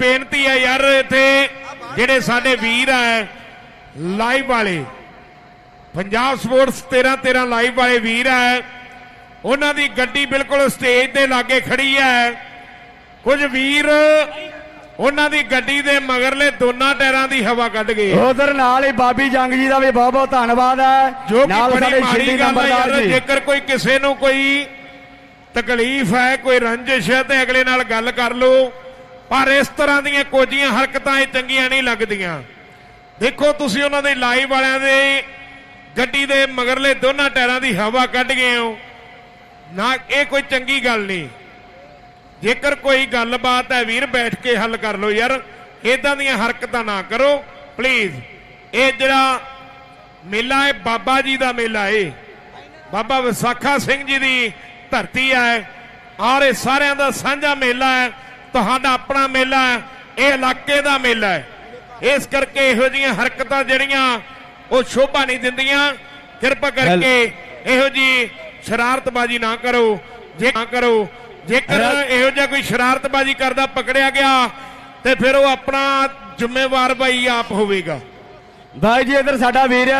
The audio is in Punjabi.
ਬੇਨਤੀ ਹੈ ਯਾਰ ਇੱਥੇ ਜਿਹੜੇ ਸਾਡੇ ਵੀਰ ਆ ਲਾਈਵ ਵਾਲੇ ਪੰਜਾਬ ਸਪੋਰਟਸ 13 13 ਲਾਈਵ ਵਾਲੇ ਵੀਰ ਆ ਉਹਨਾਂ ਦੀ ਗੱਡੀ ਬਿਲਕੁਲ ਸਟੇਜ ਦੇ ਲਾਗੇ ਖੜੀ ਹੈ ਕੁਝ ਵੀਰ ਉਹਨਾਂ ਦੀ ਗੱਡੀ ਦੇ ਮਗਰਲੇ ਦੋਨਾਂ ਟਾਇਰਾਂ ਦੀ ਹਵਾ ਕੱਢ ਗਏ ਉਧਰ ਨਾਲ ਹੀ ਬਾਬੀ ਜੰਗ ਜੀ ਦਾ ਵੀ ਬਹੁਤ ਬਹੁਤ ਧੰਨਵਾਦ ਹੈ। ਜੋ ਕਿ ਬੜੀ ਮਾੜੀ ਗੱਲ ਹੈ ਜੇਕਰ ਕੋਈ ਕਿਸੇ ਨੂੰ ਕੋਈ ਤਕਲੀਫ ਹੈ ਕੋਈ ਰੰਜਿਸ਼ ਹੈ ਤੇ ਅਗਲੇ ਨਾਲ ਗੱਲ ਕਰ ਲਓ। ਪਰ ਇਸ ਤਰ੍ਹਾਂ ਦੀਆਂ ਕੋਝੀਆਂ ਹਰਕਤਾਂ ਇਹ ਚੰਗੀਆਂ ਨਹੀਂ ਲੱਗਦੀਆਂ। ਦੇਖੋ ਤੁਸੀਂ ਉਹਨਾਂ ਦੇ ਲਾਈਵ ਵਾਲਿਆਂ ਦੇ ਗੱਡੀ ਦੇ ਮਗਰਲੇ ਦੋਨਾਂ ਟਾਇਰਾਂ ਦੀ ਹਵਾ ਕੱਢ ਗਏ ਹੋ। ਨਾ, ਇਹ ਕੋਈ ਚੰਗੀ ਗੱਲ ਨਹੀਂ। ਜੇਕਰ ਕੋਈ ਗੱਲਬਾਤ ਹੈ, ਵੀਰ ਬੈਠ ਕੇ ਹੱਲ ਕਰ ਲਓ ਯਾਰ। ਇਦਾਂ ਦੀਆਂ ਹਰਕਤਾਂ ਨਾ ਕਰੋ ਪਲੀਜ਼ ਇਹ ਜਿਹੜਾ ਮੇਲਾ ਹੈ, ਬਾਬਾ ਜੀ ਦਾ ਮੇਲਾ ਏ। ਬਾਬਾ ਵਿਸਾਖਾ ਸਿੰਘ ਜੀ ਦੀ ਧਰਤੀ ਹੈ। ਔਰ ਇਹ ਸਾਰਿਆਂ ਦਾ ਸਾਂਝਾ ਮੇਲਾ ਹੈ। ਤੁਹਾਡਾ ਆਪਣਾ ਮੇਲਾ ਹੈ ਇਹ ਇਲਾਕੇ ਦਾ ਮੇਲਾ ਹੈ। ਇਸ ਕਰਕੇ ਇਹੋ ਜਿਹੀਆਂ ਹਰਕਤਾਂ ਜਿਹੜੀਆਂ ਉਹ ਸ਼ੋਭਾ ਨਹੀਂ ਦਿੰਦੀਆਂ। ਕਿਰਪਾ ਕਰਕੇ ਇਹੋ ਜੀ ਸ਼ਰਾਰਤਬਾਜ਼ੀ ਨਾ ਕਰੋ। ਜੇ ਨਾ ਕਰੋ ਜੇਕਰ ਇਹੋ ਜਿਹਾ ਕੋਈ ਸ਼ਰਾਰਤਬਾਜ਼ੀ ਕਰਦਾ ਪਕੜਿਆ ਗਿਆ ਤੇ ਫਿਰ ਉਹ ਆਪਣਾ ਜ਼ਿੰਮੇਵਾਰ ਭਾਈ ਆਪ ਹੋਵੇਗਾ। ਭਾਈ ਜੀ ਇਧਰ ਸਾਡਾ ਵੀਰ